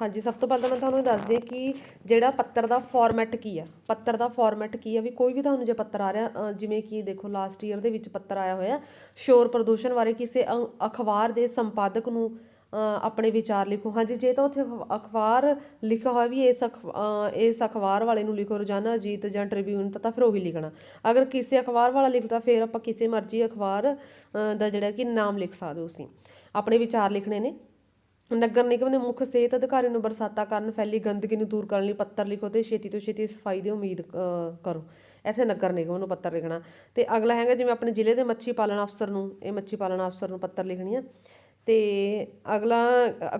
ਹਾਂਜੀ, ਸਭ ਤੋਂ ਪਹਿਲਾਂ ਮੈਂ ਤੁਹਾਨੂੰ ਦੱਸਦੀ ਹਾਂ ਕਿ ਜਿਹੜਾ ਪੱਤਰ ਦਾ ਫਾਰਮੈਟ ਕੀ ਆ, ਪੱਤਰ ਦਾ ਫਾਰਮੈਟ ਕੀ ਆ ਵੀ ਕੋਈ ਵੀ ਤੁਹਾਨੂੰ ਜੇ ਪੱਤਰ ਆ ਰਿਹਾ ਜਿਵੇਂ ਕਿ ਦੇਖੋ ਲਾਸਟ ਈਅਰ ਦੇ ਵਿੱਚ ਪੱਤਰ ਆਇਆ ਹੋਇਆ, ਸ਼ੋਰ ਪ੍ਰਦੂਸ਼ਣ ਬਾਰੇ ਕਿਸੇ ਅ- ਅਖਬਾਰ ਦੇ ਸੰਪਾਦਕ ਨੂੰ ਆਪਣੇ ਵਿਚਾਰ ਲਿਖੋ। ਹਾਂਜੀ, ਜੇ ਤਾਂ ਉੱਥੇ ਅਖ- ਅਖਬਾਰ ਲਿਖਿਆ ਹੋਇਆ ਵੀ ਇਸ ਅਖ- ਇਸ ਅਖਬਾਰ ਵਾਲੇ ਨੂੰ ਲਿਖੋ, ਰੋਜ਼ਾਨਾ ਅਜੀਤ ਜਾਂ ਟ੍ਰਿਬਿਊਨ ਤਾਂ ਤਾਂ ਫਿਰ ਉਹੀ ਲਿਖਣਾ। ਅਗਰ ਕਿਸੇ ਅਖਬਾਰ ਵਾਲਾ ਲਿਖਦਾ, ਫਿਰ ਆਪਾਂ ਕਿਸੇ ਮਰਜ਼ੀ ਅਖਬਾਰ ਦਾ ਜਿਹੜਾ ਕਿ ਨਾਮ ਲਿਖ ਸਕਦੇ ਹੋ ਤੁਸੀਂ। ਆਪਣੇ ਵਿਚਾਰ ਲਿਖਣੇ ਨੇ। ਨਗਰ ਨਿਗਮ ਦੇ ਮੁੱਖ ਸਿਹਤ ਅਧਿਕਾਰੀ ਨੂੰ ਬਰਸਾਤਾਂ ਕਾਰਨ ਫੈਲੀ ਗੰਦਗੀ ਨੂੰ ਦੂਰ ਕਰਨ ਲਈ ਪੱਤਰ ਲਿਖੋ ਤੇ ਛੇਤੀ ਤੋਂ ਛੇਤੀ ਸਫ਼ਾਈ ਦੀ ਉਮੀਦ ਕਰੋ। ਇੱਥੇ ਨਗਰ ਨਿਗਮ ਨੂੰ ਪੱਤਰ ਲਿਖਣਾ। ਤੇ ਅਗਲਾ ਹੈਗਾ ਜਿਵੇਂ ਆਪਣੇ ਜ਼ਿਲ੍ਹੇ ਦੇ ਮੱਛੀ ਪਾਲਣ ਅਫਸਰ ਨੂੰ, ਇਹ ਮੱਛੀ ਪਾਲਣ ਅਫਸਰ ਨੂੰ ਪੱਤਰ ਲਿਖਣੀ ਆ। ਤੇ ਅਗਲਾ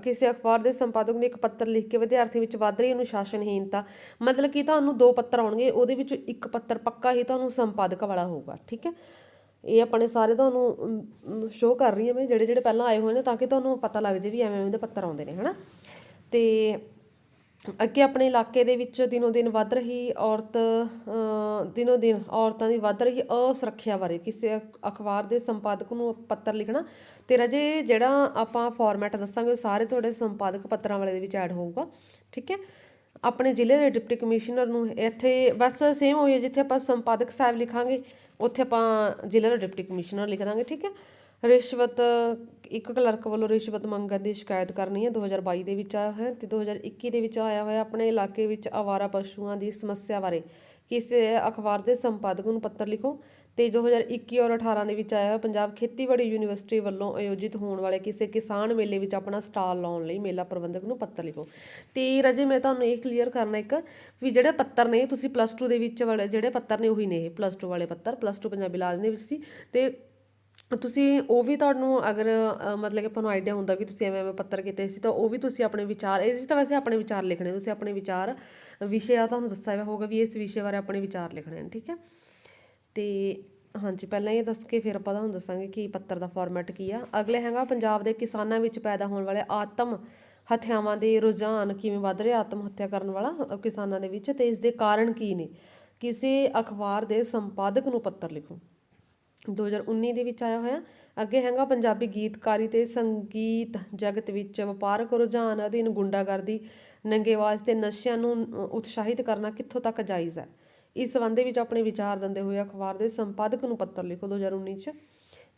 ਕਿਸੇ ਅਖਬਾਰ ਦੇ ਸੰਪਾਦਕ ਨੇ ਇੱਕ ਪੱਤਰ ਲਿਖ ਕੇ ਵਿਦਿਆਰਥੀ ਵਿੱਚ ਵੱਧ ਰਹੀ ਅਨੁਸ਼ਾਸਨਹੀਨਤਾ ਮਤਲਬ ਕਿ ਤੁਹਾਨੂੰ ਦੋ ਪੱਤਰ ਆਉਣਗੇ, ਉਹਦੇ ਵਿੱਚੋਂ ਇੱਕ ਪੱਤਰ ਪੱਕਾ ਹੀ ਤੁਹਾਨੂੰ ਸੰਪਾਦਕ ਵਾਲਾ ਹੋਊਗਾ, ਠੀਕ ਹੈ? ਇਹ ਆਪਣੇ ਸਾਰੇ ਤੁਹਾਨੂੰ ਸ਼ੋਅ ਕਰ ਰਹੀ ਹਾਂ ਮੈਂ, ਜਿਹੜੇ ਜਿਹੜੇ ਪਹਿਲਾਂ ਆਏ ਹੋਏ ਨੇ ਤਾਂ ਕਿ ਤੁਹਾਨੂੰ ਪਤਾ ਲੱਗ ਜੇ ਵੀ ਐਵੇਂ ਐਵੇਂ ਦੇ ਪੱਤਰ ਆਉਂਦੇ ਨੇ, ਹਨਾ? ਤੇ ਅੱਗੇ ਆਪਣੇ ਇਲਾਕੇ ਦੇ ਵਿੱਚ ਦਿਨੋ ਦਿਨ ਵੱਧ ਰਹੀ ਔਰਤ ਦਿਨੋ ਦਿਨ ਔਰਤਾਂ ਦੀ ਵੱਧ ਰਹੀ ਅਸੁਰੱਖਿਆ ਬਾਰੇ, ਕਿਸੇ ਅਖਬਾਰ ਦੇ ਸੰਪਾਦਕ ਨੂੰ ਪੱਤਰ ਲਿਖਣਾ। ਤੇ ਰਜੇ ਜਿਹੜਾ ਆਪਾਂ ਫਾਰਮੈਟ ਦੱਸਾਂਗੇ, ਉਹ ਸਾਰੇ ਤੁਹਾਡੇ ਸੰਪਾਦਕ ਪੱਤਰਾਂ ਵਾਲੇ ਦੇ ਵਿੱਚ ਐਡ ਹੋਊਗਾ, ਠੀਕ ਹੈ? ਆਪਣੇ ਜ਼ਿਲ੍ਹੇ ਦੇ ਡਿਪਟੀ ਕਮਿਸ਼ਨਰ ਨੂੰ ਇੱਥੇ ਬਸ ਸੇਮ ਹੋਈ ਜਿੱਥੇ ਆਪਾਂ ਸੰਪਾਦਕ ਸਾਹਿਬ ਲਿਖਾਂਗੇ। ਉੱਥੇ ਆਪਾਂ ਜ਼ਿਲ੍ਹੇ ਦਾ ਡਿਪਟੀ ਕਮਿਸ਼ਨਰ ਲਿਖ ਦਾਂਗੇ, ਠੀਕ ਹੈ? ਰਿਸ਼ਵਤ, ਇੱਕ ਕਲਰਕ ਵੱਲੋਂ ਰਿਸ਼ਵਤ ਮੰਗਣ ਦੀ ਸ਼ਿਕਾਇਤ ਕਰਨੀ ਹੈ 2022 ਦੇ ਵਿੱਚ ਆਇਆ ਹੋਇਆ ਤੇ 2021 ਦੇ ਵਿੱਚ ਆਇਆ ਹੋਇਆ ਆਪਣੇ ਇਲਾਕੇ ਵਿੱਚ ਆਵਾਰਾ ਪਸ਼ੂਆਂ ਦੀ ਸਮੱਸਿਆ ਬਾਰੇ। ਕਿਸੇ ਅਖਬਾਰ ਦੇ ਸੰਪਾਦਕ ਨੂੰ ਪੱਤਰ ਲਿਖੋ। ਤੇ 2021 ਔਰ 18 ਦੇ ਵਿੱਚ ਆਇਆ ਹੋਇਆ ਪੰਜਾਬ ਖੇਤੀਬਾੜੀ ਯੂਨੀਵਰਸਿਟੀ ਵੱਲੋਂ ਆਯੋਜਿਤ ਹੋਣ ਵਾਲੇ ਕਿਸੇ ਕਿਸਾਨ ਮੇਲੇ ਵਿੱਚ ਆਪਣਾ ਸਟਾਲ ਲਾਉਣ ਲਈ ਮੇਲਾ ਪ੍ਰਬੰਧਕ ਨੂੰ ਪੱਤਰ ਲਿਖੋ। ਤੇ ਰਜੇ, ਮੈਂ ਤੁਹਾਨੂੰ ਇਹ ਕਲੀਅਰ ਕਰਨਾ ਇੱਕ ਵੀ ਜਿਹੜੇ ਪੱਤਰ ਨੇ, ਤੁਸੀਂ ਪਲੱਸ 2 ਦੇ ਵਿੱਚ ਵਾਲੇ ਜਿਹੜੇ ਪੱਤਰ ਨੇ ਉਹੀ ਨੇ ਇਹ ਪਲੱਸ 2 ਵਾਲੇ ਪੱਤਰ ਪਲੱਸ 2 ਪੰਜਾਬੀ ਲਾਜ਼ਮੀ ਦੇ ਵਿੱਚ ਸੀ। ਤੇ ਤੁਸੀਂ ਉਹ ਵੀ ਤੁਹਾਨੂੰ ਅਗਰ ਮਤਲਬ ਕਿ ਤੁਹਾਨੂੰ ਆਈਡੀਆ ਹੁੰਦਾ ਵੀ ਤੁਸੀਂ ਐਵੇਂ ਐਵੇਂ ਪੱਤਰ ਕੀਤੇ ਸੀ, ਤਾਂ ਉਹ ਵੀ ਤੁਸੀਂ ਆਪਣੇ ਵਿਚਾਰ ਇਸ ਤਾਂ ਵੈਸੇ ਆਪਣੇ ਵਿਚਾਰ ਲਿਖਣੇ, ਤੁਸੀਂ ਆਪਣੇ ਵਿਚਾਰ ਵਿਸ਼ੇ ਆ ਤੁਹਾਨੂੰ ਦੱਸਿਆ ਹੋਇਆ ਹੋਊਗਾ ਵੀ ਇਸ ਵਿਸ਼ੇ ਬਾਰੇ ਆਪਣੇ ਵਿਚਾਰ ਲਿਖਣੇ ਨੇ, ਠੀਕ ਹੈ? ਤੇ ਹਾਂਜੀ, ਪਹਿਲਾਂ ਇਹ ਦੱਸ ਕੇ ਫਿਰ ਆਪਾਂ ਤੁਹਾਨੂੰ ਦੱਸਾਂਗੇ ਕਿ ਪੱਤਰ ਦਾ ਫਾਰਮੈਟ ਕੀ ਆ। ਅਗਲੇ ਹੈਗਾ ਪੰਜਾਬ ਦੇ ਕਿਸਾਨਾਂ ਵਿੱਚ ਪੈਦਾ ਹੋਣ ਵਾਲੇ ਆਤਮ ਹੱਤਿਆਵਾਂ ਦੇ ਰੁਝਾਨ, ਕਿਵੇਂ ਵੱਧ ਰਿਹਾ ਆਤਮ ਹੱਤਿਆ ਕਰਨ ਵਾਲਾ ਕਿਸਾਨਾਂ ਦੇ ਵਿੱਚ ਤੇ ਇਸ ਦੇ ਕਾਰਨ ਕੀ ਨੇ? ਕਿਸੇ ਅਖਬਾਰ ਦੇ ਸੰਪਾਦਕ ਨੂੰ ਪੱਤਰ ਲਿਖੋ। 2019 ਦੇ ਵਿੱਚ ਆਇਆ ਹੋਇਆ। ਅੱਗੇ ਹੈਗਾ ਪੰਜਾਬੀ ਗੀਤਕਾਰੀ ਤੇ ਸੰਗੀਤ ਜਗਤ ਵਿੱਚ ਵਪਾਰਕ ਰੁਝਾਨ ਅਧੀਨ ਗੁੰਡਾਗਰਦੀ ਨੰਗੇਵਾਜ਼ ਤੇ ਨਸ਼ਿਆਂ ਨੂੰ ਉਤਸ਼ਾਹਿਤ ਕਰਨਾ ਕਿੱਥੋਂ ਤੱਕ ਜਾਇਜ਼ ਹੈ? ਇਸ ਸੰਬੰਧ ਦੇ ਵਿੱਚ ਆਪਣੇ ਵਿਚਾਰ ਦਿੰਦੇ ਹੋਏ ਅਖਬਾਰ ਦੇ ਸੰਪਾਦਕ ਨੂੰ ਪੱਤਰ ਲਿਖੋ 2019 ਚ।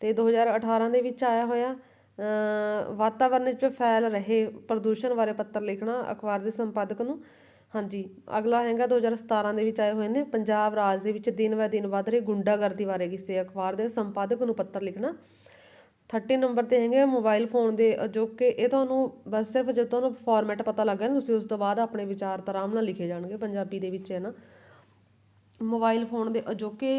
ਤੇ 2018 ਦੇ ਵਿੱਚ ਆਇਆ ਹੋਇਆ ਅ, ਵਾਤਾਵਰਣ ਵਿੱਚ ਫੈਲ ਰਹੇ ਪ੍ਰਦੂਸ਼ਣ ਬਾਰੇ ਪੱਤਰ ਲਿਖਣਾ ਅਖਬਾਰ ਦੇ ਸੰਪਾਦਕ ਨੂੰ। ਹਾਂਜੀ ਅਗਲਾ ਹੈਗਾ 2017 ਦੇ ਵਿੱਚ ਆਏ ਹੋਏ ਨੇ। ਪੰਜਾਬ ਰਾਜ ਦੇ ਵਿੱਚ ਦਿਨ ਬਾ ਦਿਨ ਵੱਧ ਰਹੀ ਗੁੰਡਾਗਰਦੀ ਬਾਰੇ ਕਿਸੇ ਅਖਬਾਰ ਦੇ ਸੰਪਾਦਕ ਨੂੰ ਪੱਤਰ ਲਿਖਣਾ। 30 ਨੰਬਰ ਤੇ ਹੈਗੇ ਮੋਬਾਈਲ ਫੋਨ ਦੇ ਜੋ ਕਿ ਇਹ ਤੁਹਾਨੂੰ ਬਸ ਸਿਰਫ ਜਦੋਂ ਤੁਹਾਨੂੰ ਫਾਰਮੈਟ ਪਤਾ ਲੱਗਾ ਨਾ ਤੁਸੀਂ ਉਸ ਤੋਂ ਬਾਅਦ ਆਪਣੇ ਵਿਚਾਰ ਤਾਂ ਆਰਾਮ ਨਾਲ ਲਿਖੇ ਜਾਣਗੇ ਪੰਜਾਬੀ ਦੇ ਵਿੱਚ ਹੈ ਨਾ। ਮੋਬਾਈਲ ਫੋਨ ਦੇ ਅਜੋਕੇ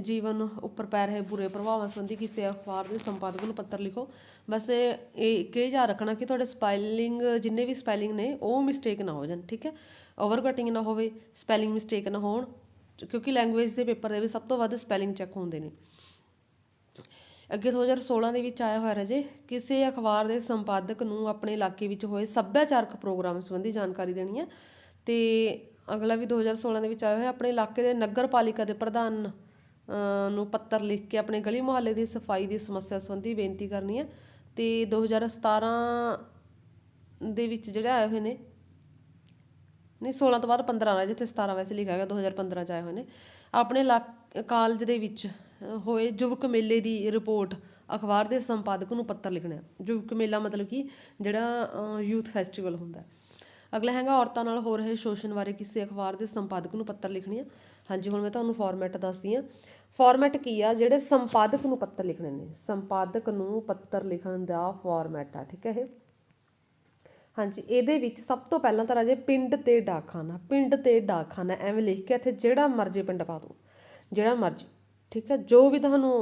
ਜੀਵਨ ਉੱਪਰ ਪੈ ਰਹੇ ਬੁਰੇ ਪ੍ਰਭਾਵਾਂ ਸੰਬੰਧੀ ਕਿਸੇ ਅਖਬਾਰ ਦੇ ਸੰਪਾਦਕ ਨੂੰ ਪੱਤਰ ਲਿਖੋ। ਬਸ ਇਹ ਇਹ ਯਾਦ ਰੱਖਣਾ ਕਿ ਤੁਹਾਡੇ ਸਪੈਲਿੰਗ ਜਿੰਨੇ ਵੀ ਸਪੈਲਿੰਗ ਨੇ, ਉਹ ਮਿਸਟੇਕ ਨਾ ਹੋ ਜਾਣ, ਠੀਕ ਹੈ? ਓਵਰ ਕਟਿੰਗ ਨਾ ਹੋਵੇ ਸਪੈਲਿੰਗ ਮਿਸਟੇਕ ਨਾ ਹੋਣ, ਕਿਉਂਕਿ ਲੈਂਗੁਏਜ ਦੇ ਪੇਪਰ ਦੇ ਵਿੱਚ ਸਭ ਤੋਂ ਵੱਧ ਸਪੈਲਿੰਗ ਚੈੱਕ ਹੁੰਦੇ ਨੇ। ਅੱਗੇ 2016 ਦੇ ਵਿੱਚ ਆਇਆ ਹੋਇਆ ਰਜੇ, ਕਿਸੇ ਅਖਬਾਰ ਦੇ ਸੰਪਾਦਕ ਨੂੰ ਆਪਣੇ ਇਲਾਕੇ ਵਿੱਚ ਹੋਏ ਸੱਭਿਆਚਾਰਕ ਪ੍ਰੋਗਰਾਮ ਸੰਬੰਧੀ ਜਾਣਕਾਰੀ ਦੇਣੀ ਹੈ। ਤੇ ਅਗਲਾ ਵੀ 2016 ਦੇ ਵਿੱਚ ਆਇਆ ਹੋਇਆ, ਆਪਣੇ ਇਲਾਕੇ ਦੇ ਨਗਰ ਪਾਲਿਕਾ ਦੇ ਪ੍ਰਧਾਨ ਨੂੰ ਪੱਤਰ ਲਿਖ ਕੇ ਆਪਣੇ ਗਲੀ ਮੁਹੱਲੇ ਦੀ ਸਫ਼ਾਈ ਦੀ ਸਮੱਸਿਆ ਸੰਬੰਧੀ ਬੇਨਤੀ ਕਰਨੀ ਹੈ। ਤੇ 2017 ਦੇ ਵਿੱਚ ਜਿਹੜੇ ਆਏ ਹੋਏ ਨੇ, ਨਹੀਂ 16 ਤੋਂ ਬਾਅਦ 15 ਆ ਜਿੱਥੇ 17 ਵੈਸੇ ਲਿਖਿਆ ਗਿਆ 2015 ਚ ਆਏ ਹੋਏ ਨੇ। ਆਪਣੇ ਇਲਾਕ- ਕਾਲਜ ਦੇ ਵਿੱਚ ਹੋਏ ਯੁਵਕ ਮੇਲੇ ਦੀ ਰਿਪੋਰਟ ਅਖਬਾਰ ਦੇ ਸੰਪਾਦਕ ਨੂੰ ਪੱਤਰ ਲਿਖਣਾ ਯੁਵਕ ਮੇਲਾ ਮਤਲਬ ਕਿ ਜਿਹੜਾ ਯੂਥ ਫੈਸਟੀਵਲ ਹੁੰਦਾ ਹੈ। ਅਗਲਾ ਹੈਗਾ ਔਰਤਾਂ ਨਾਲ ਹੋ ਰਹੇ ਸ਼ੋਸ਼ਣ ਬਾਰੇ ਕਿਸੇ ਅਖਬਾਰ ਦੇ ਸੰਪਾਦਕ ਨੂੰ ਪੱਤਰ ਲਿਖਣੀ ਹੈ ਹਾਂਜੀ, ਹੁਣ ਮੈਂ ਤੁਹਾਨੂੰ ਫਾਰਮੈਟ ਦੱਸਦੀ ਹਾਂ ਫਾਰਮੈਟ ਕੀ ਆ? ਜਿਹੜੇ ਸੰਪਾਦਕ ਨੂੰ ਪੱਤਰ ਲਿਖਣੇ ਨੇ। ਸੰਪਾਦਕ ਨੂੰ ਪੱਤਰ ਲਿਖਣ ਦਾ ਫਾਰਮੈਟ ਆ, ਠੀਕ ਹੈ ਇਹ? ਹਾਂਜੀ, ਇਹਦੇ ਵਿੱਚ ਸਭ ਤੋਂ ਪਹਿਲਾਂ ਤਾਂ ਰਾਜੇ ਪਿੰਡ ਤੇ ਡਾਕਖਾਨਾ, ਪਿੰਡ ਤੇ ਡਾਕਖਾਨਾ ਐਵੇਂ ਲਿਖ ਕੇ ਇੱਥੇ ਜਿਹੜਾ ਮਰਜ਼ੀ ਪਿੰਡ ਪਾ ਦਿਓ, ਜਿਹੜਾ ਮਰਜ਼ੀ, ਠੀਕ ਹੈ ਜੋ ਵੀ ਤੁਹਾਨੂੰ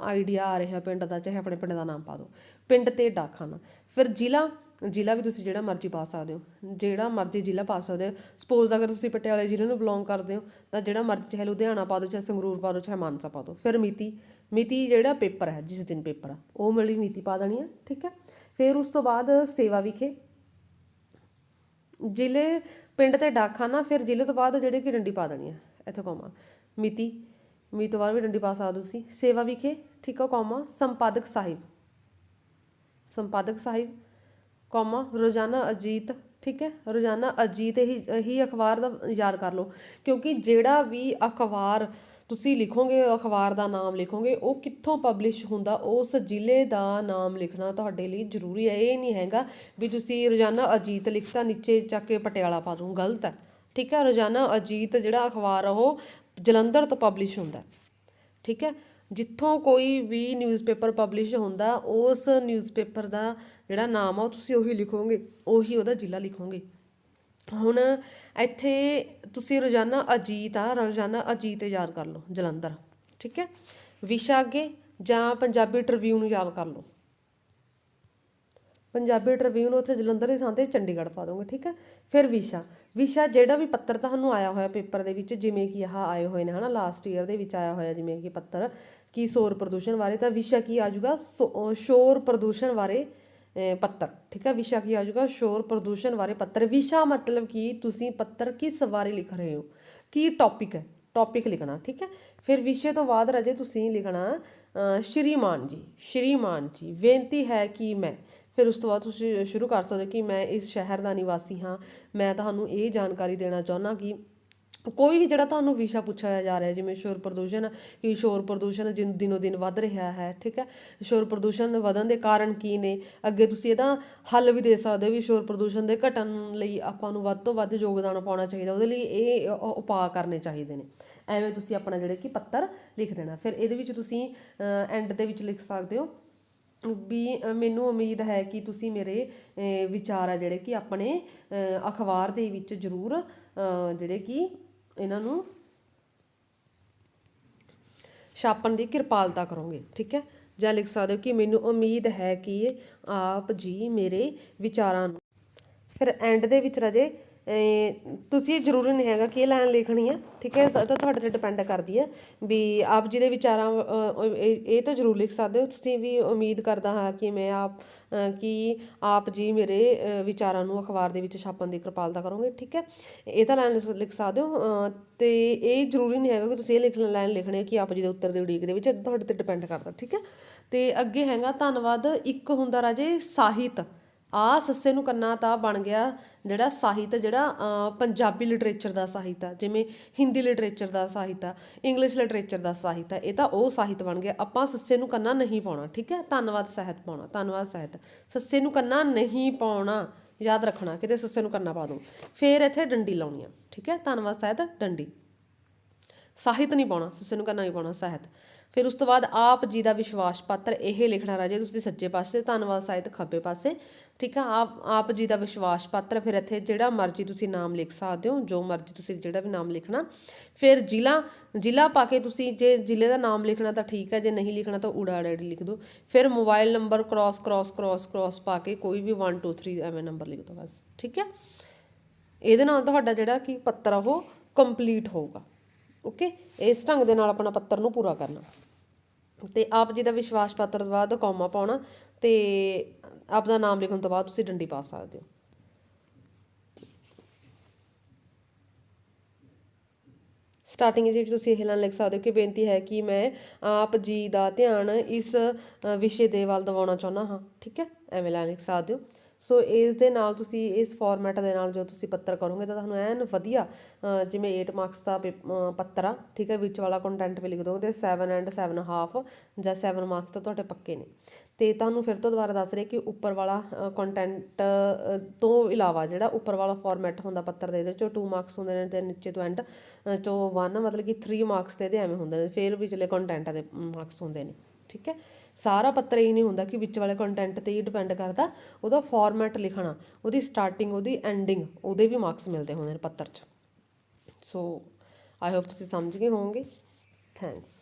ਆਈਡੀਆ ਆ ਰਿਹਾ ਪਿੰਡ ਦਾ, ਚਾਹੇ ਆਪਣੇ ਪਿੰਡ ਦਾ ਨਾਮ ਪਾ ਦਿਓ। ਪਿੰਡ ਤੇ ਡਾਕਖਾਨਾ। ਫਿਰ ਜ਼ਿਲ੍ਹਾ ਜ਼ਿਲ੍ਹਾ ਵੀ ਤੁਸੀਂ ਜਿਹੜਾ ਮਰਜ਼ੀ ਪਾ ਸਕਦੇ ਹੋ। ਜਿਹੜਾ ਮਰਜ਼ੀ ਜ਼ਿਲ੍ਹਾ ਪਾ ਸਕਦੇ ਹੋ। ਸਪੋਜ਼ ਅਗਰ ਤੁਸੀਂ ਪਟਿਆਲੇ ਜ਼ਿਲ੍ਹੇ ਨੂੰ ਬਿਲੋਂਗ ਕਰਦੇ ਹੋ, ਤਾਂ ਜਿਹੜਾ ਮਰਜ਼ੀ ਚਾਹੇ ਲੁਧਿਆਣਾ ਪਾ ਦਿਓ, ਚਾਹੇ ਸੰਗਰੂਰ ਪਾ ਦਿਓ, ਚਾਹੇ ਮਾਨਸਾ ਪਾ ਦਿਓ। ਫਿਰ ਮਿਤੀ ਮਿਤੀ ਜਿਹੜਾ ਪੇਪਰ ਹੈ, ਜਿਸ ਦਿਨ ਪੇਪਰ ਆ, ਉਹ ਮਿਲੀ ਮਿਤੀ ਪਾ ਦੇਣੀ ਹੈ ਠੀਕ ਹੈ? ਫਿਰ ਉਸ ਤੋਂ ਬਾਅਦ ਸੇਵਾ ਵਿਖੇ। ਜ਼ਿਲ੍ਹੇ, ਪਿੰਡ ਤੇ ਡਾਕਖਾਨਾ, ਫਿਰ ਜ਼ਿਲ੍ਹੇ ਤੋਂ ਬਾਅਦ ਜਿਹੜੇ ਕਿ ਡੰਡੀ ਪਾ ਦੇਣੀ ਹੈ ਇੱਥੇ ਕੋਮਾ ਮਿਤੀ ਮਿਤੀ ਤੋਂ ਬਾਅਦ ਵੀ ਡੰਡੀ ਪਾ ਸਕਦੇ ਹੋ ਤੁਸੀਂ। ਸੇਵਾ ਵਿਖੇ, ਠੀਕ ਹੈ ਕੋਮਾ ਸੰਪਾਦਕ ਸਾਹਿਬ। ਸੰਪਾਦਕ ਸਾਹਿਬ ਕੋਮਾ ਰੋਜ਼ਾਨਾ ਅਜੀਤ, ਠੀਕ ਹੈ? ਰੋਜ਼ਾਨਾ ਅਜੀਤ ਹੀ ਇਹੀ ਅਖਬਾਰ ਦਾ ਯਾਦ ਕਰ ਲਓ। ਕਿਉਂਕਿ ਜਿਹੜਾ ਵੀ ਅਖਬਾਰ ਤੁਸੀਂ ਲਿਖੋਗੇ, ਅਖਬਾਰ ਦਾ ਨਾਮ ਲਿਖੋਗੇ, ਉਹ ਕਿੱਥੋਂ ਪਬਲਿਸ਼ ਹੁੰਦਾ, ਉਸ ਜ਼ਿਲ੍ਹੇ ਦਾ ਨਾਮ ਲਿਖਣਾ ਤੁਹਾਡੇ ਲਈ ਜ਼ਰੂਰੀ ਹੈ। ਇਹ ਨਹੀਂ ਹੈਗਾ ਵੀ ਤੁਸੀਂ ਰੋਜ਼ਾਨਾ ਅਜੀਤ ਲਿਖਤਾ, ਨੀਚੇ ਚੱਕ ਕੇ ਪਟਿਆਲਾ ਪਾ ਦੂੰ, ਗਲਤ ਹੈ। ਠੀਕ ਹੈ? ਰੋਜ਼ਾਨਾ ਅਜੀਤ ਜਿਹੜਾ ਅਖਬਾਰ ਆ, ਉਹ ਜਲੰਧਰ ਤੋਂ ਪਬਲਿਸ਼ ਹੁੰਦਾ। ਠੀਕ ਹੈ? ਜਿੱਥੋਂ ਕੋਈ ਵੀ ਨਿਊਜ਼ਪੇਪਰ ਪਬਲਿਸ਼ ਹੁੰਦਾ, ਉਸ ਨਿਊਜ਼ਪੇਪਰ ਦਾ ਜਿਹੜਾ ਨਾਮ ਆ, ਉਹ ਤੁਸੀਂ ਉਹੀ ਲਿਖੋਗੇ, ਉਹੀ ਉਹਦਾ ਜ਼ਿਲ੍ਹਾ ਲਿਖੋਗੇ। ਹੁਣ ਇੱਥੇ ਤੁਸੀਂ ਰੋਜ਼ਾਨਾ ਅਜੀਤ ਆ, ਰੋਜ਼ਾਨਾ ਅਜੀਤ ਯਾਦ ਕਰ ਲਓ, ਜਲੰਧਰ, ਠੀਕ ਹੈ? ਵਿਸ਼ਾ ਅੱਗੇ ਜਾਂ ਪੰਜਾਬੀ ਟ੍ਰਿਬਿਊਨ ਯਾਦ ਕਰ ਲਓ। ਪੰਜਾਬੀ ਟ੍ਰਿਬਿਊਨ ਉੱਥੇ ਜਲੰਧਰ ਦੀ ਥਾਂ ਤੇ ਚੰਡੀਗੜ੍ਹ ਪਾ ਦੋਗੇ, ਠੀਕ ਹੈ? ਫਿਰ ਵਿਸ਼ਾ ਵਿਸ਼ਾ ਜਿਹੜਾ ਵੀ ਪੱਤਰ ਤੁਹਾਨੂੰ ਆਇਆ ਹੋਇਆ ਪੇਪਰ ਦੇ ਵਿੱਚ, ਜਿਵੇਂ ਕਿ ਆਹ ਆਏ ਹੋਏ ਨੇ, ਹਨਾ ਲਾਸਟ ਈਅਰ ਦੇ ਵਿੱਚ ਆਇਆ ਹੋਇਆ, ਜਿਵੇਂ ਕਿ ਪੱਤਰ ਕੀ ਸ਼ੋਰ ਪ੍ਰਦੂਸ਼ਣ ਬਾਰੇ? ਤਾਂ ਵਿਸ਼ਾ ਕੀ ਆ ਜਾਊਗਾ? ਸੋ- ਸ਼ੋਰ ਪ੍ਰਦੂਸ਼ਣ ਬਾਰੇ ਪੱਤਰ, ਠੀਕ ਹੈ? ਵਿਸ਼ਾ ਕੀ ਆ ਜਾਊਗਾ? ਸ਼ੋਰ ਪ੍ਰਦੂਸ਼ਣ ਬਾਰੇ ਪੱਤਰ। ਵਿਸ਼ਾ ਮਤਲਬ ਕਿ? ਤੁਸੀਂ ਪੱਤਰ ਕਿਸ ਬਾਰੇ ਲਿਖ ਰਹੇ ਹੋ? ਕੀ ਟੌਪਿਕ ਹੈ? ਟੌਪਿਕ ਲਿਖਣਾ, ਠੀਕ ਹੈ? ਫਿਰ ਵਿਸ਼ੇ ਤੋਂ ਬਾਅਦ ਰਾਜੇ ਤੁਸੀਂ ਲਿਖਣਾ ਸ਼੍ਰੀਮਾਨ ਜੀ ਸ਼੍ਰੀਮਾਨ ਜੀ, ਬੇਨਤੀ ਹੈ ਕਿ ਮੈਂ, ਫਿਰ ਉਸ ਤੋਂ ਬਾਅਦ ਤੁਸੀਂ ਸ਼ੁਰੂ ਕਰ ਸਕਦੇ ਹੋ ਕਿ ਮੈਂ ਇਸ ਸ਼ਹਿਰ ਦਾ ਨਿਵਾਸੀ ਹਾਂ। ਮੈਂ ਤੁਹਾਨੂੰ ਇਹ ਜਾਣਕਾਰੀ ਦੇਣਾ ਚਾਹੁੰਦਾ ਕਿ ਕੋਈ ਵੀ ਜਿਹੜਾ ਤੁਹਾਨੂੰ ਵਿਸ਼ਾ ਪੁੱਛਿਆ ਜਾ ਰਿਹਾ ਜਿਵੇਂ ਸ਼ੋਰ ਪ੍ਰਦੂਸ਼ਣ, ਕਿ ਸ਼ੋਰ ਪ੍ਰਦੂਸ਼ਣ ਜਿਨ, ਦਿਨੋ ਦਿਨ ਵੱਧ ਰਿਹਾ ਹੈ, ਠੀਕ ਹੈ? ਸ਼ੋਰ ਪ੍ਰਦੂਸ਼ਣ ਵਧਣ ਦੇ ਕਾਰਨ ਕੀ ਨੇ? ਅੱਗੇ ਤੁਸੀਂ ਇਹਦਾ ਹੱਲ ਵੀ ਦੇ ਸਕਦੇ ਹੋ ਵੀ ਸ਼ੋਰ ਪ੍ਰਦੂਸ਼ਣ ਦੇ ਘਟਣ ਲਈ ਆਪਾਂ ਨੂੰ ਵੱਧ ਤੋਂ ਵੱਧ ਯੋਗਦਾਨ ਪਾਉਣਾ ਚਾਹੀਦਾ, ਉਹਦੇ ਲਈ ਇਹ ਉਪਾਅ ਕਰਨੇ ਚਾਹੀਦੇ ਨੇ। ਐਵੇਂ ਤੁਸੀਂ ਆਪਣਾ ਜਿਹੜੇ ਕਿ ਪੱਤਰ ਲਿਖ ਦੇਣਾ। ਫਿਰ ਇਹਦੇ ਵਿੱਚ ਤੁਸੀਂ ਐਂਡ ਦੇ ਵਿੱਚ ਲਿਖ ਸਕਦੇ ਹੋ। ਵੀ ਮੈਨੂੰ ਉਮੀਦ ਹੈ ਕਿ ਤੁਸੀਂ ਮੇਰੇ ਵਿਚਾਰ ਆ ਜਿਹੜੇ ਕਿ ਆਪਣੇ ਅਖਬਾਰ ਦੇ ਵਿੱਚ ਜ਼ਰੂਰ ਅ, ਜਿਹੜੇ ਕਿ ਇਹਨਾਂ ਨੂੰ ਛਾਪਣ ਦੀ ਕਿਰਪਾਲਤਾ ਕਰੋਗੇ ਠੀਕ ਹੈ? ਜਾਂ ਲਿਖ ਸਕਦੇ ਹੋ ਕਿ ਮੈਨੂੰ ਉਮੀਦ ਹੈ ਕਿ ਆਪ ਜੀ ਮੇਰੇ ਵਿਚਾਰਾਂ ਨੂੰ ਫਿਰ ਐਂਡ ਦੇ ਵਿੱਚ ਰਜੇ ਤੁਸੀਂ ਜ਼ਰੂਰੀ ਨਹੀਂ ਹੈਗਾ ਕਿ ਇਹ ਲਾਈਨ ਲਿਖਣੀ ਹੈ ਠੀਕ ਹੈ? ਤਾਂ ਤੁਹਾਡੇ ਤੇ ਡਿਪੈਂਡ ਕਰਦੀ ਹੈ ਵੀ ਆਪ ਜੀ ਦੇ ਵਿਚਾਰਾਂ ਇਹ ਇਹ ਤਾਂ ਜ਼ਰੂਰ ਲਿਖ ਸਕਦੇ ਹੋ। ਤੁਸੀਂ ਵੀ ਉਮੀਦ ਕਰਦਾ ਹਾਂ ਕਿ ਮੈਂ ਆਪ ਕਿ ਆਪ ਜੀ ਮੇਰੇ ਵਿਚਾਰਾਂ ਨੂੰ ਅਖਬਾਰ ਦੇ ਵਿੱਚ ਛਾਪਣ ਦੀ ਕਿਰਪਾਲਤਾ ਕਰੋਗੇ, ਠੀਕ ਹੈ? ਇਹ ਤਾਂ ਲਾਈਨ ਲਿਖ ਸਕਦੇ ਹੋ। ਅਤੇ ਇਹ ਜ਼ਰੂਰੀ ਨਹੀਂ ਹੈਗਾ ਕਿ ਤੁਸੀਂ ਇਹ ਲਿਖ ਲਾਈਨ ਲਿਖਣੀ ਹੈ ਕਿ ਆਪ ਜੀ ਦੇ ਉੱਤਰ ਦੀ ਉਡੀਕ ਦੇ ਵਿੱਚ ਤੁਹਾਡੇ ਤੇ ਡਿਪੈਂਡ ਕਰਦਾ, ਠੀਕ ਹੈ? ਅਤੇ ਅੱਗੇ ਹੈਗਾ ਧੰਨਵਾਦ, ਇੱਕ ਹੁੰਦਾ ਰਾਜੇ ਸਾਹਿਤ। ਆ ਸੱਸੇ ਨੂੰ ਕੰਨਾ ਤਾਂ ਬਣ ਗਿਆ ਜਿਹੜਾ ਸਾਹਿਤ, ਜਿਹੜਾ ਪੰਜਾਬੀ ਲਿਟਰੇਚਰ ਦਾ ਸਾਹਿਤ ਆ, ਜਿਵੇਂ ਹਿੰਦੀ ਲਿਟਰੇਚਰ ਦਾ ਸਾਹਿਤ ਆ ਇੰਗਲਿਸ਼ ਲਿਟਰੇਚਰ ਦਾ ਸਾਹਿਤ ਆ, ਇਹ ਤਾਂ ਉਹ ਸਾਹਿਤ ਬਣ ਗਿਆ। ਆਪਾਂ ਸੱਸੇ ਨੂੰ ਕੰਨਾ ਨਹੀਂ ਪਾਉਣਾ, ਠੀਕ ਹੈ? ਧੰਨਵਾਦ ਸਾਹਿਤ ਪਾਉਣਾ, ਧੰਨਵਾਦ ਸਾਹਿਤ। ਸੱਸੇ ਨੂੰ ਕੰਨਾ ਨਹੀਂ ਪਾਉਣਾ, ਯਾਦ ਰੱਖਣਾ, ਕਿਤੇ ਸੱਸੇ ਨੂੰ ਕੰਨਾ ਪਾ ਦੋ। ਫੇਰ ਇੱਥੇ ਡੰਡੀ ਲਾਉਣੀ ਆ, ਠੀਕ ਹੈ? ਧੰਨਵਾਦ ਸਾਹਿਤ, ਡੰਡੀ। ਸਾਹਿਤ ਨਹੀਂ ਪਾਉਣਾ, ਸੱਸੇ ਨੂੰ ਕਰਨਾ ਨਹੀਂ ਪਾਉਣਾ, ਸਾਹਿਤ। ਫਿਰ ਉਸ ਤੋਂ ਬਾਅਦ ਆਪ ਜੀ ਦਾ ਵਿਸ਼ਵਾਸ ਪੱਤਰ ਇਹ ਲਿਖਣਾ ਰਾਜੇ, ਤੁਸੀਂ ਸੱਜੇ ਪਾਸੇ, ਧੰਨਵਾਦ ਸਾਹਿਤ ਖੱਬੇ ਪਾਸੇ, ਠੀਕ ਆ? ਆਪ ਆਪ ਜੀ ਦਾ ਵਿਸ਼ਵਾਸ ਪਾਤਰ ਫਿਰ ਇੱਥੇ ਜਿਹੜਾ ਮਰਜ਼ੀ ਤੁਸੀਂ ਨਾਮ ਲਿਖ ਸਕਦੇ ਹੋ, ਜੋ ਮਰਜ਼ੀ ਤੁਸੀਂ ਜਿਹੜਾ ਵੀ ਨਾਮ ਲਿਖਣਾ। ਫਿਰ ਜ਼ਿਲ੍ਹਾ ਜ਼ਿਲ੍ਹਾ ਪਾ ਕੇ ਤੁਸੀਂ ਜੇ ਜ਼ਿਲ੍ਹੇ ਦਾ ਨਾਮ ਲਿਖਣਾ ਤਾਂ ਠੀਕ ਹੈ, ਜੇ ਨਹੀਂ ਲਿਖਣਾ ਤਾਂ ਊੜਾ ਡੈਡੀ ਲਿਖ ਦਿਓ। ਫਿਰ mobile number cross cross cross cross ਪਾ ਕੇ ਕੋਈ ਵੀ 1 2 3 ਐਵੇਂ ਨੰਬਰ ਲਿਖ ਦਿਓ ਬਸ, ਠੀਕ ਹੈ? ਇਹਦੇ ਨਾਲ ਤੁਹਾਡਾ ਜਿਹੜਾ ਕਿ ਪੱਤਰ ਆ ਉਹ ਕੰਪਲੀਟ ਹੋਊਗਾ। ਓਕੇ? ਇਸ ਢੰਗ ਦੇ ਨਾਲ ਆਪਣਾ ਪੱਤਰ ਨੂੰ ਪੂਰਾ ਕਰਨਾ। ਤੇ ਆਪ ਜੀ ਦਾ ਵਿਸ਼ਵਾਸ ਪੱਤਰ ਤੋਂ ਬਾਅਦ ਕੌਮਾ ਪਾਉਣਾ ਤੇ ਆਪਦਾ ਨਾਮ ਲਿਖਣ ਤੋਂ ਬਾਅਦ ਤੁਸੀਂ ਡੰਡੀ ਪਾ ਸਕਦੇ ਹੋ। ਸਟਾਰਟਿੰਗ ਵਿੱਚ ਤੁਸੀਂ ਇਹ ਲਾਈਨ ਲਿਖ ਸਕਦੇ ਹੋ ਕਿ ਬੇਨਤੀ ਹੈ ਕਿ ਮੈਂ ਆਪ ਜੀ ਦਾ ਧਿਆਨ ਇਸ ਵਿਸ਼ੇ ਦੇ ਵੱਲ ਦਿਵਾਉਣਾ ਚਾਹੁੰਦਾ ਹਾਂ। ਠੀਕ ਹੈ? ਐਵੇਂ ਲਾਈਨ ਲਿਖ ਸਕਦੇ ਹੋ। ਸੋ ਇਸ ਦੇ ਨਾਲ ਤੁਸੀਂ, ਇਸ ਫਾਰਮੈਟ ਦੇ ਨਾਲ ਜੋ ਤੁਸੀਂ ਪੱਤਰ ਕਰੋਗੇ, ਤਾਂ ਤੁਹਾਨੂੰ ਐਨ ਵਧੀਆ ਜਿਵੇਂ 8 ਮਾਰਕਸ ਦਾ ਪੇਪ- ਪੱਤਰ ਆ, ਠੀਕ ਹੈ, ਵਿੱਚ ਵਾਲਾ ਕੰਟੈਂਟ ਵੀ ਲਿਖ ਦੋਗੇ ਤੇ 7 ਐਂਡ 7 ਹਾਫ ਜਾਂ 7 ਮਾਰਕਸ ਤਾਂ ਤੁਹਾਡੇ ਪੱਕੇ ਨੇ। ਤੇ ਤੁਹਾਨੂੰ ਫਿਰ ਤੋਂ ਦੁਬਾਰਾ ਦੱਸ ਰਹੀ ਕਿ ਉੱਪਰ ਵਾਲਾ ਕੰਟੈਂਟ ਤੋਂ ਇਲਾਵਾ ਜਿਹੜਾ ਉੱਪਰ ਵਾਲਾ ਫਾਰਮੈਟ ਹੁੰਦਾ ਪੱਤਰ ਦੇ ਇਹਦੇ ਚੋਂ 2 ਮਾਰਕਸ ਹੁੰਦੇ ਨੇ ਤੇ ਨੀਚੇ ਤੋਂ ਐਂਡ ਚੋਂ 1 ਮਤਲਬ ਕਿ 3 ਮਾਰਕਸ ਤੇ ਇਹਦੇ ਐਵੇਂ ਹੁੰਦੇ ਨੇ, ਫਿਰ ਵਿਚਲੇ ਕੰਟੈਂਟ ਦੇ ਮਾਰਕਸ ਹੁੰਦੇ ਨੇ। ਠੀਕ ਹੈ? ਸਾਰਾ ਪੱਤਰ ਇਹ ਨਹੀਂ ਹੁੰਦਾ ਕਿ ਵਿੱਚ ਵਾਲੇ ਕੰਟੈਂਟ ਤੇ ਹੀ ਡਿਪੈਂਡ ਕਰਦਾ। ਉਹਦਾ ਫਾਰਮੈਟ ਲਿਖਣਾ, ਉਹਦੀ ਸਟਾਰਟਿੰਗ ਉਹਦੀ ਐਂਡਿੰਗ ਉਹਦੇ ਵੀ ਮਾਰਕਸ ਮਿਲਦੇ ਹੁੰਦੇ ਨੇ ਪੱਤਰ 'ਚ। ਸੋ ਆਈ ਹੋਪ ਤੁਸੀਂ ਸਮਝ ਗਏ ਹੋਵੋਗੇ। ਥੈਂਕਸ